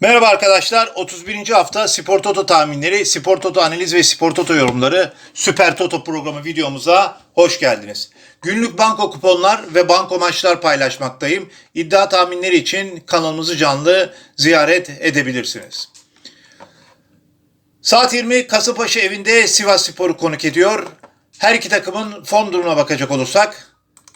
Merhaba arkadaşlar. 31. hafta Spor Toto tahminleri, Spor Toto analiz ve Spor Toto yorumları Süper Toto programı videomuza hoş geldiniz. Günlük banko kuponlar ve banko maçlar paylaşmaktayım. İddia tahminleri için kanalımızı canlı ziyaret edebilirsiniz. Saat 20 Kasımpaşa evinde Sivas Spor'u konuk ediyor. Her iki takımın form durumuna bakacak olursak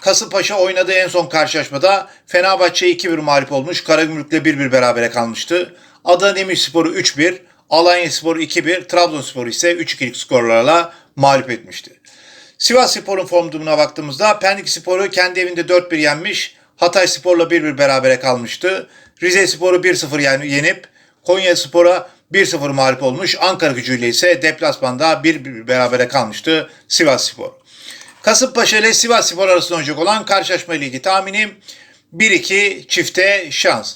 Kasımpaşa oynadığı en son karşılaşmada Fenerbahçe 2-1 mağlup olmuş. Karagümrük'le 1-1 berabere kalmıştı. Adana Demirspor'u 3-1, Alanyaspor 2-1, Trabzonspor ise 3-2'lik skorlarla mağlup etmişti. Sivas Spor'un form durumuna baktığımızda Pendik Spor'u kendi evinde 4-1 yenmiş. Hatay Spor'la 1-1 berabere kalmıştı. Rize Spor'u 1-0 yen- yenip Konya Spor'a 1-0 mağlup olmuş. Ankara gücüyle ise deplasmanda 1-1 berabere kalmıştı Sivas Spor. Kasımpaşa ile Sivas Spor arasında oynayacak olan karşılaşma ligi tahminim 1-2 çifte şans.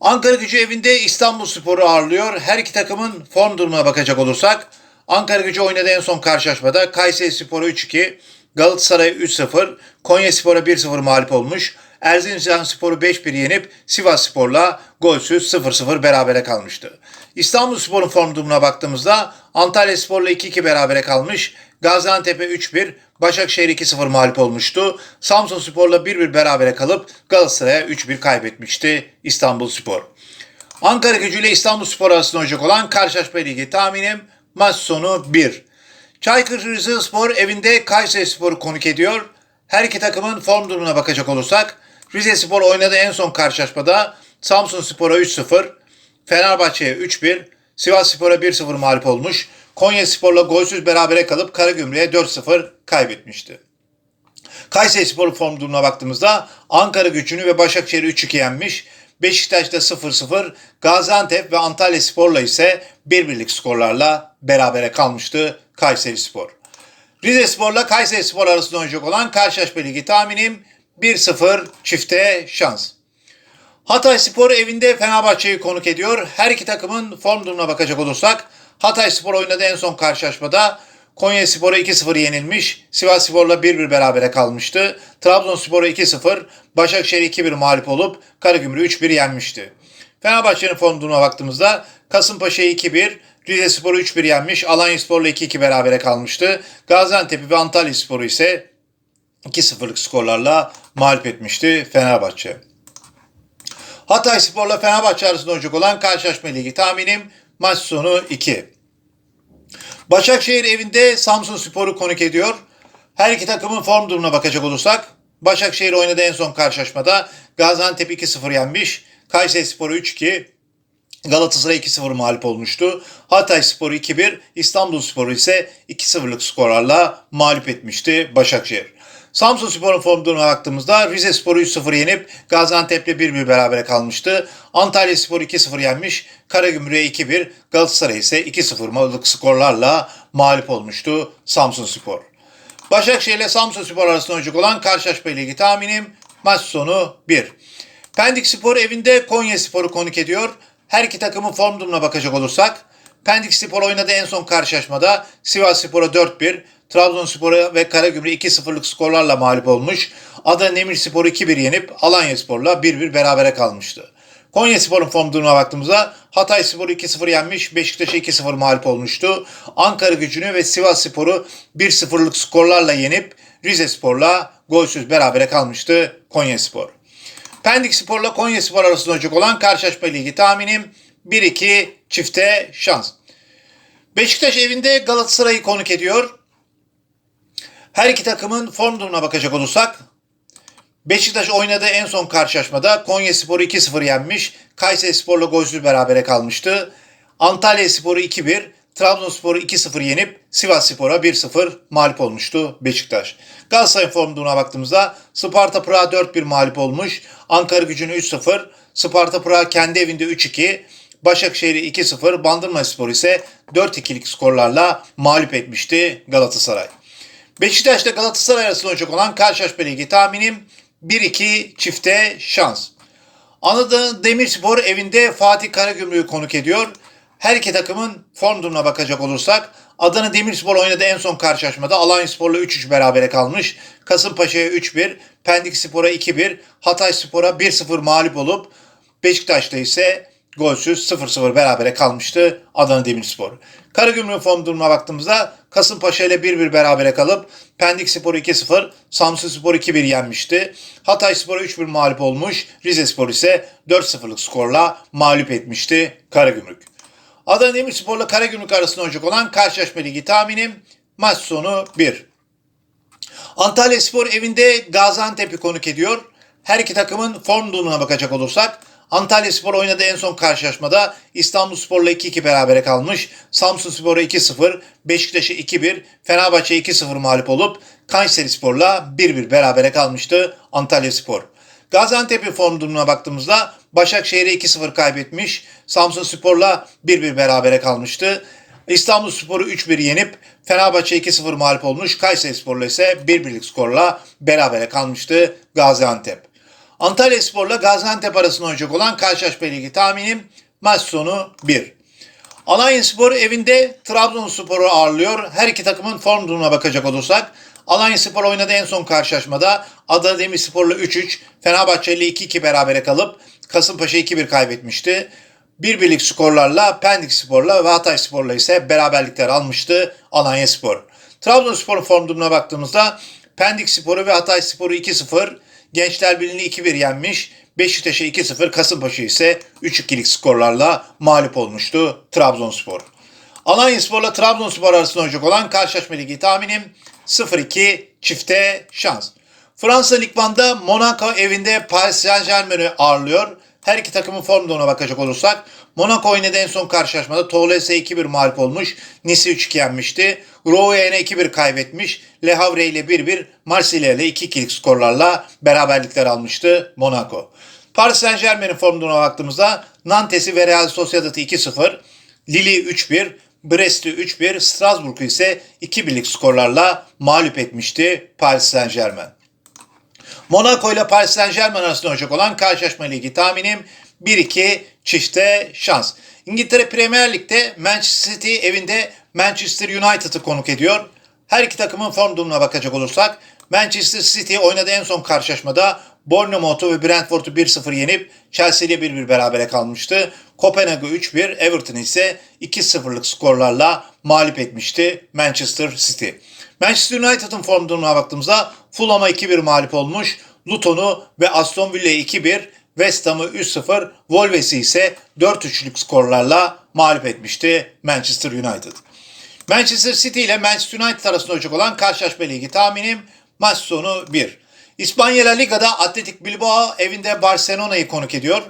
Ankara gücü evinde İstanbul Spor'u ağırlıyor. Her iki takımın form durumuna bakacak olursak Ankara gücü oynadığı en son karşılaşmada Kayseri Spor'u 3-2, Galatasaray 3-0, Konya Spor'a 1-0 mağlup olmuş. Erzincan Spor'u 5-1 yenip Sivas Spor'la golsüz 0-0 berabere kalmıştı. İstanbul Spor'un form durumuna baktığımızda Antalya Spor'la 2-2 berabere kalmış. Gaziantep'e 3-1, Başakşehir 2-0 mağlup olmuştu. Samsun Spor'la 1-1 berabere kalıp Galatasaray'a 3-1 kaybetmişti İstanbul Spor. Ankara gücü ile İstanbul Spor arasında oynayacak olan karşılaşma ligi tahminim maç sonu 1. Çaykur Rizespor evinde Kayseri Spor'u konuk ediyor. Her iki takımın form durumuna bakacak olursak Rize Spor oynadığı en son karşılaşmada Samsun Spor'a 3-0, Fenerbahçe'ye 3-1, Sivas Spor'a 1-0 mağlup olmuş. Konya Spor'la golsüz berabere kalıp Karagümrük'e 4-0 kaybetmişti. Kayseri Spor form durumuna baktığımızda Ankara gücünü ve Başakşehir'i 3-2 yenmiş. Beşiktaş'ta 0-0, Gaziantep ve Antalya Spor'la ise bir birlik skorlarla berabere kalmıştı Kayseri Spor. Rize Spor'la Kayseri Spor arasında oynayacak olan karşılaşma ligi tahminim 1-0 çifte şans. Hatay Spor evinde Fenerbahçe'yi konuk ediyor. Her iki takımın form durumuna bakacak olursak Hatay Spor oynadığı en son karşılaşmada Konya Spor'a 2-0 yenilmiş. Sivas Spor'la 1-1 berabere kalmıştı. Trabzonspor'a 2-0, Başakşehir 2-1 mağlup olup Karagümrük'ü 3-1 yenmişti. Fenerbahçe'nin form durumuna baktığımızda Kasımpaşa'yı 2-1, Rize Spor'u 3-1 yenmiş. Alanya Spor'la 2-2 berabere kalmıştı. Gaziantep ve Antalya Spor'u ise 2-0'lık skorlarla mağlup etmişti Fenerbahçe. Hatay Spor'la Fenerbahçe arasında olacak olan karşılaşma ligi tahminim maç sonu 2. Başakşehir evinde Samsun Spor'u konuk ediyor. Her iki takımın form durumuna bakacak olursak Başakşehir oynadığı en son karşılaşmada Gaziantep 2-0 yenmiş. Kayseri Spor'u 3-2, Galatasaray 2-0 mağlup olmuştu. Hatay Sporu 2-1, İstanbul Sporu ise 2-0'lık skorlarla mağlup etmişti Başakşehir. Samsun Spor'un form durumuna baktığımızda Rize Spor'u 3-0 yenip Gaziantep'le 1-1 berabere kalmıştı. Antalya Spor 2-0 yenmiş. Karagümrük'e 2-1, Galatasaray ise 2-0'lık skorlarla mağlup olmuştu Samsun Spor. Başakşehir ile Samsun Spor arasında oynayacak olan karşılaşma ligi tahminim maç sonu 1. Pendik Spor evinde Konya Spor'u konuk ediyor. Her iki takımın form durumuna bakacak olursak Pendik Spor oynadığı en son karşılaşmada Sivas Spor'a 4-1, Trabzonspor'a ve Karagümrük 2-0'lık skorlarla mağlup olmuş. Adana Demirspor'u 2-1 yenip Alanya Spor'la 1-1 berabere kalmıştı. Konya Spor'un form durumuna baktığımızda Hatay Spor'u 2-0 yenmiş, Beşiktaş'a 2-0 mağlup olmuştu. Ankara gücünü ve Sivas Spor'u 1-0'lık skorlarla yenip Rize Spor'la golsüz berabere kalmıştı Konya Spor. Pendik Spor'la Konya Spor arasında olacak olan karşılaşma ligi tahminim 1-2 çifte şans. Beşiktaş evinde Galatasaray'ı konuk ediyor. Her iki takımın form durumuna bakacak olursak Beşiktaş oynadığı en son karşılaşmada Konya Spor'u 2-0 yenmiş. Kayseri Spor'la golsüz berabere kalmıştı. Antalya Spor'u 2-1, Trabzonspor'u 2-0 yenip Sivas Spor'a 1-0 mağlup olmuştu Beşiktaş. Galatasaray form durumuna baktığımızda Sparta Prag'a 4-1 mağlup olmuş. Ankara gücünü 3-0, Sparta Prag kendi evinde 3-2, Başakşehir'i 2-0, Bandırma Spor ise 4-2'lik skorlarla mağlup etmişti Galatasaray. Beşiktaş'ta Galatasaray arasında olacak olan karşılaşma ligi tahminim 1-2 çifte şans. Anadolu Demirspor evinde Fatih Karagümrük'ü konuk ediyor. Her iki takımın form durumuna bakacak olursak Adana Demirspor oynadığı en son karşılaşmada Alanyaspor'la 3-3 berabere kalmış. Kasımpaşa'ya 3-1, Pendik Spor'a 2-1, Hatay Spor'a 1-0 mağlup olup Beşiktaş'ta ise golsüz 0-0 berabere kalmıştı Adana Demirspor. Karagümrük'ün form durumuna baktığımızda Kasımpaşa ile 1-1 berabere kalıp Pendik Spor 2-0, Samsun Spor 2-1 yenmişti. Hatay Spor 3-1 mağlup olmuş, Rize Spor ise 4-0'lık skorla mağlup etmişti Karagümrük. Adana Demirspor'la Karagümrük arasında olacak olan karşılaşma ligi tahminim maç sonu 1. Antalya Spor evinde Gaziantep'i konuk ediyor. Her iki takımın form durumuna bakacak olursak Antalya Spor oynadığı en son karşılaşmada İstanbul Spor'la 2-2 berabere kalmış. Samsun Spor'a 2-0, Beşiktaş'a 2-1, Fenerbahçe 2-0 mağlup olup Kayseri Spor'la 1-1 berabere kalmıştı Antalya Spor. Gaziantep'in form durumuna baktığımızda Başakşehir'e 2-0 kaybetmiş. Samsun Spor'la 1-1 berabere kalmıştı. İstanbul Spor'u 3-1 yenip Fenerbahçe 2-0 mağlup olmuş. Kayseri Spor'la ise 1-1'lik skorla berabere kalmıştı Gaziantep. Antalya Spor'la Gaziantep arasında oynayacak olan karşılaşma ligi tahminim maç sonu 1. Alanya Spor evinde Trabzonspor'u ağırlıyor. Her iki takımın form durumuna bakacak olursak Alanya Spor oynadığı en son karşılaşmada Adana Demirspor'la 3-3, Fenerbahçe ile 2-2 berabere kalıp Kasımpaşa 2-1 kaybetmişti. Bir birlik skorlarla Pendik Spor'la ve Hatay Spor'la ise beraberlikler almıştı Alanya Spor. Trabzonspor'un form durumuna baktığımızda Pendik Spor'u ve Hatay Spor'u 2-0, Gençler Birliği'ni 2-1 yenmiş. Beşiktaş'a 2-0, Kasımpaşa ise 3-2'lik skorlarla mağlup olmuştu Trabzonspor. Alanya Spor'la Trabzonspor arasında olacak olan karşılaşma ligi tahminim 0-2 çifte şans. Fransa Lig 1'da Monaco evinde Paris Saint Germain'i ağırlıyor. Her iki takımın form durumuna bakacak olursak Monaco oynadığı en son karşılaşmada Toulouse 2-1 mağlup olmuş. Nice 3-2 yenmişti. Rouen'e 2-1 kaybetmiş. Le Havre ile 1-1, Marsilya ile 2-2'lik skorlarla beraberlikler almıştı Monaco. Paris Saint Germain'in form durumuna baktığımızda Nantes'i ve Real Sociedad'ı 2-0, Lille 3-1, Brest'i 3-1, Strasbourg'u ise 2-1'lik skorlarla mağlup etmişti Paris Saint Germain. Monaco ile Paris Saint Germain arasında olacak olan karşılaşma ligi tahminim 1-2 çifte şans. İngiltere Premier Lig'de Manchester City evinde Manchester United'ı konuk ediyor. Her iki takımın form durumuna bakacak olursak Manchester City oynadığı en son karşılaşmada Bournemouth'u ve Brentford'u 1-0 yenip Chelsea ile 1-1 berabere kalmıştı. Kopenhag'ı 3-1, Everton ise 2-0'lık skorlarla mağlup etmişti Manchester City. Manchester United'ın form durumuna baktığımızda Fulham'a 2-1 mağlup olmuş. Luton'u ve Aston Villa'yı 2-1, West Ham'ı 3-0, Wolves'i ise 4-3'lük skorlarla mağlup etmişti Manchester United. Manchester City ile Manchester United arasında olacak olan karşılaşma ligi tahminim maç sonu 1. İspanya La Liga'da Atletik Bilbao evinde Barcelona'yı konuk ediyor.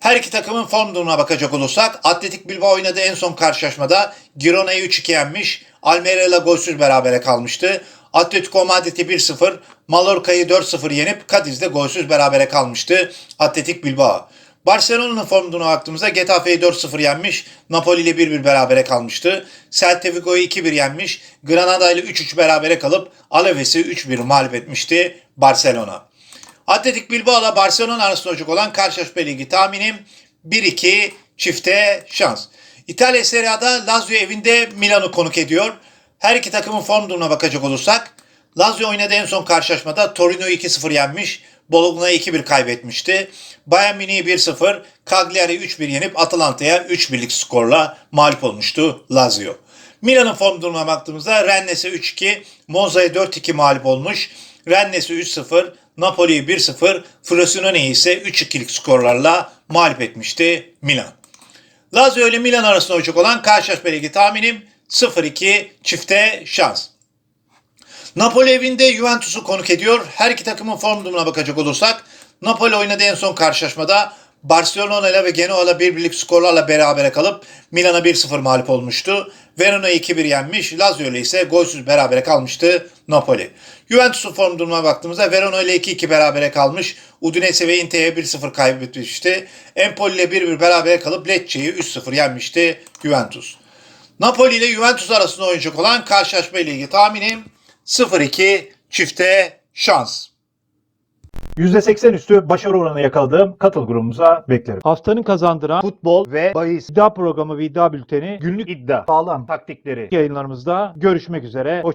Her iki takımın form durumuna bakacak olursak Atletik Bilbao oynadığı en son karşılaşmada Girona'yı 3-2 yenmiş. Almeria ile golsüz berabere kalmıştı. Atletico Madrid'i 1-0, Mallorca'yı 4-0 yenip Cadiz'de golsüz berabere kalmıştı Atletik Bilbao. Barcelona'nın form durumuna baktığımızda Getafe'yi 4-0 yenmiş, Napoli ile 1-1 berabere kalmıştı. Celta Vigo'yu 2-1 yenmiş, Granada ile 3-3 berabere kalıp Alaves'i 3-1 mağlup etmişti Barcelona. Atletik Bilbao ile Barcelona arasında olacak olan karşılaşma ligi tahminim 1-2 çifte şans. İtalya Serie A'da Lazio evinde Milan'ı konuk ediyor. Her iki takımın form durumuna bakacak olursak Lazio oynadığı en son karşılaşmada Torino'yu 2-0 yenmiş. Bologna'yı 2-1 kaybetmişti. Bayern Münih'i 1-0, Cagliari 3-1 yenip Atalanta'ya 3-1'lik skorla mağlup olmuştu Lazio. Milan'ın form durumuna baktığımızda Rennes'e 3-2, Monza'ya 4-2 mağlup olmuş. Rennes'i 3-0, Napoli'yi 1-0, Frosinone'yi ise 3-2'lik skorlarla mağlup etmişti Milan. Lazio ile Milan arasında olacak olan karşılaşma ligi tahminim 0-2 çifte şans. Napoli evinde Juventus'u konuk ediyor. Her iki takımın form durumuna bakacak olursak Napoli oynadığı en son karşılaşmada Barcelona ile ve Genoa ile bir birlik skorlarla berabere kalıp Milan'a 1-0 mağlup olmuştu. Verona'yı 2-1 yenmiş. Lazio ile ise golsüz berabere kalmıştı Napoli. Juventus'un form durumuna baktığımızda Verona ile 2-2 berabere kalmış. Udinese ve Inter'e 1-0 kaybetmişti. Empoli ile 1-1 berabere kalıp Lecce'yi 3-0 yenmişti Juventus. Napoli ile Juventus arasında oynayacak olan karşılaşma ile ilgili tahminim 0-2 çifte şans. %80 üstü başarı oranı yakaladığım katıl grubumuza beklerim. Haftanın kazandıran futbol ve bahis iddia programı ve iddia bülteni günlük iddia sağlam taktikleri yayınlarımızda görüşmek üzere. Hoşçakalın.